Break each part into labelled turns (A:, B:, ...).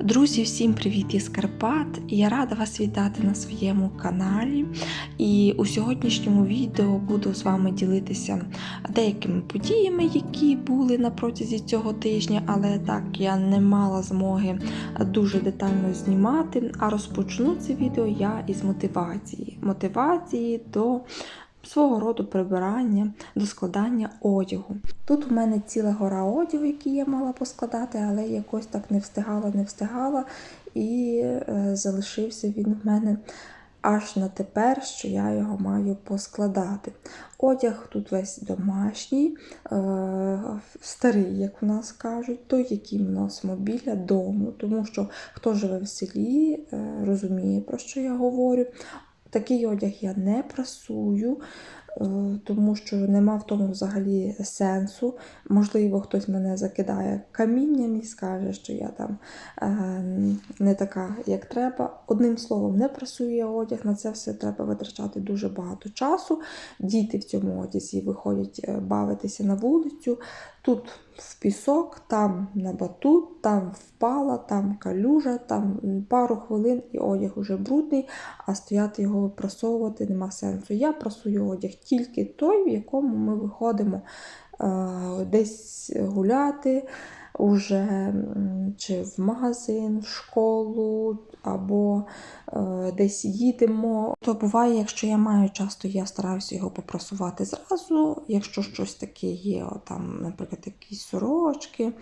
A: Друзі, всім привіт із Карпат! Я рада вас вітати на своєму каналі. І у сьогоднішньому відео буду з вами ділитися деякими подіями, які були на протязі цього тижня, але так я не мала змоги дуже детально знімати. А розпочну це відео я із мотивації. Мотивації до свого роду прибирання, до складання одягу. Тут у мене ціла гора одягу, який я мала поскладати, але якось так не встигала, не встигала, і е, залишився він в мене аж на тепер, що я його маю поскладати. Одяг тут весь домашній, е, старий, як у нас кажуть, той, який ми носимо біля дому, тому що хто живе в селі, е, розуміє, про що я говорю. Такий одяг я не прасую, тому що нема в тому взагалі сенсу. Можливо, хтось мене закидає камінням і скаже, що я там е, не така, як треба. Одним словом, не прасую я одяг, на це все треба витрачати дуже багато часу. Діти в цьому одязі виходять е, бавитися на вулицю. Тут в пісок, там на батут, там впала, там калюжа, там пару хвилин і одяг уже брудний, а стояти його випрасовувати нема сенсу. Я прасую одяг тільки той, в якому ми виходимо е, десь гуляти, уже чи в магазин, в школу, або е, десь їдемо. То буває, якщо я маю час, то я стараюся його попрасувати зразу. Якщо щось таке є, там, наприклад, якісь сорочки.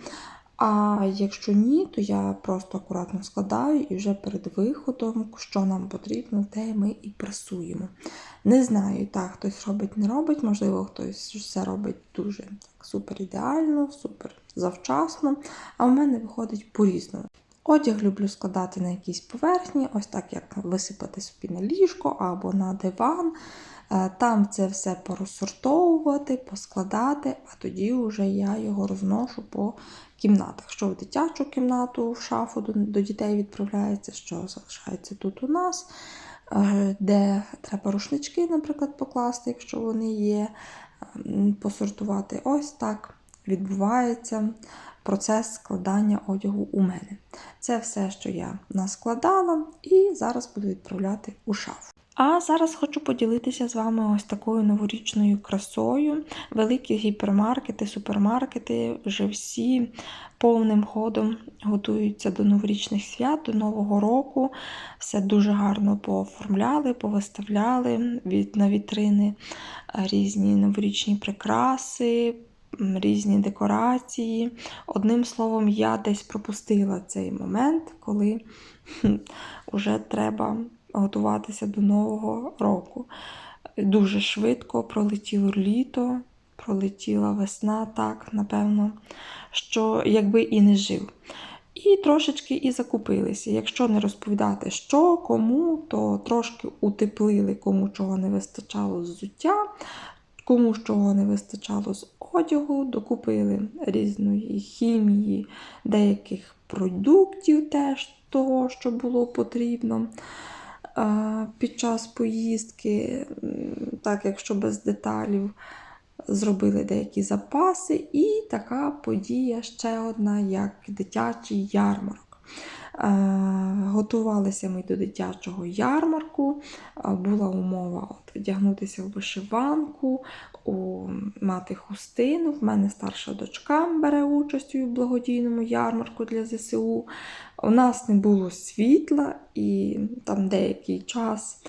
A: А якщо ні, то я просто акуратно складаю і вже перед виходом, що нам потрібно, те ми і прасуємо. Не знаю, так, хтось робить, не робить, можливо, хтось все робить дуже так, супер ідеально, супер завчасно, а в мене виходить по-різному. Одяг люблю складати на якійсь поверхні, ось так як висипати собі на ліжко або на диван. Е, Там це все порозсортовувати, поскладати, а тоді вже я його розношу по кімнатах. Що в дитячу кімнату, в шафу до, дітей відправляється, що залишається тут у нас, е, де треба рушнички, наприклад, покласти, якщо вони є, посортувати. Ось так відбувається процес складання одягу у мене. Це все, що я наскладала, і зараз буду відправляти у шафу. А зараз хочу поділитися з вами ось такою новорічною красою. Великі гіпермаркети, супермаркети вже всі повним ходом готуються до новорічних свят, до Нового року. Все дуже гарно пооформляли, повиставляли від, на вітрини різні новорічні прикраси, різні декорації. Одним словом, я десь пропустила цей момент, коли вже треба готуватися до Нового року. Дуже швидко пролетіло літо, пролетіла весна, так, напевно, що якби і не жив. І трошечки і закупилися. Якщо не розповідати, що, кому, то трошки утеплили, кому чого не вистачало з взуття, кому чого не вистачало з одягу, докупили різної хімії, деяких продуктів теж того, що було потрібно під час поїздки, так якщо без деталів, зробили деякі запаси, і така подія ще одна, як дитячий ярмарок. Готувалися ми до дитячого ярмарку, була умова от, одягнутися в вишиванку, у, мати хустину. В мене старша дочка бере участь у благодійному ярмарку для ЗСУ. У нас не було світла і там деякий час.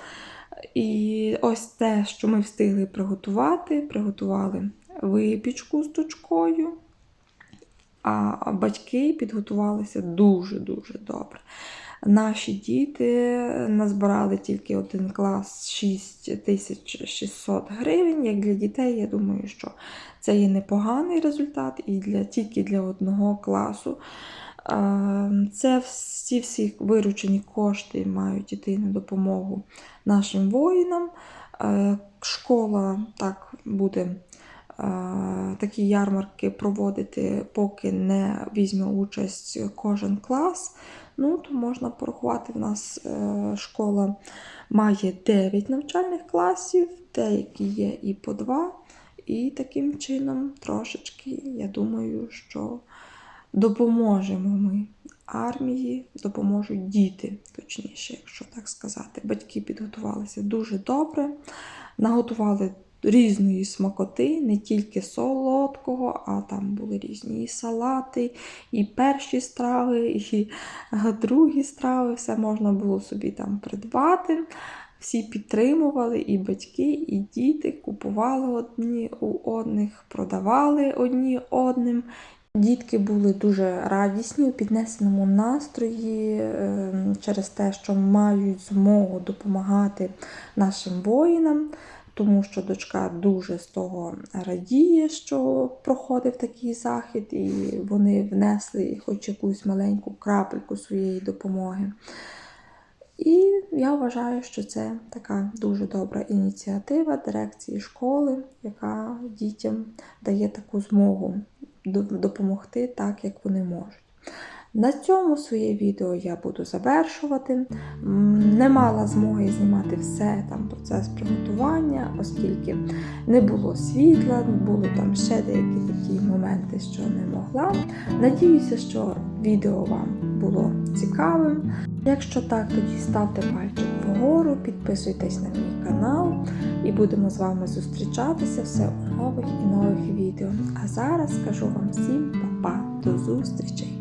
A: І ось те, що ми встигли приготувати, приготували випічку з дочкою. А батьки підготувалися дуже-дуже добре. Наші діти назбирали тільки один клас 6600 гривень. Як для дітей, я думаю, що це є непоганий результат і для, тільки для одного класу. Це всі всі виручені кошти мають іти на допомогу нашим воїнам. Школа так буде такі ярмарки проводити, поки не візьме участь кожен клас. Ну, то можна порахувати, в нас е, школа має 9 навчальних класів, деякі є і по 2. І таким чином трошечки, я думаю, що допоможемо ми армії допоможуть діти, точніше, якщо так сказати. Батьки підготувалися дуже добре, наготували різної смакоти, не тільки солодкого, а там були різні і салати, і перші страви, і другі страви. Все можна було собі там придбати. Всі підтримували, і батьки, і діти купували одні у одних, продавали одні одним. Дітки були дуже радісні у піднесеному настрої е, через те, що мають змогу допомагати нашим воїнам, тому що дочка дуже з того радіє, що проходив такий захід, і вони внесли хоч якусь маленьку крапельку своєї допомоги. І я вважаю, що це така дуже добра ініціатива дирекції школи, яка дітям дає таку змогу допомогти так, як вони можуть. На цьому своє відео я буду завершувати. Не мала змоги знімати все там процес приготування, оскільки не було світла, були там ще деякі такі моменти, що не могла. Надіюся, що відео вам було цікавим. Якщо так, тоді ставте пальчик вгору, підписуйтесь на мій канал і будемо з вами зустрічатися все у нових і нових відео. А зараз скажу вам всім па-па, до зустрічей!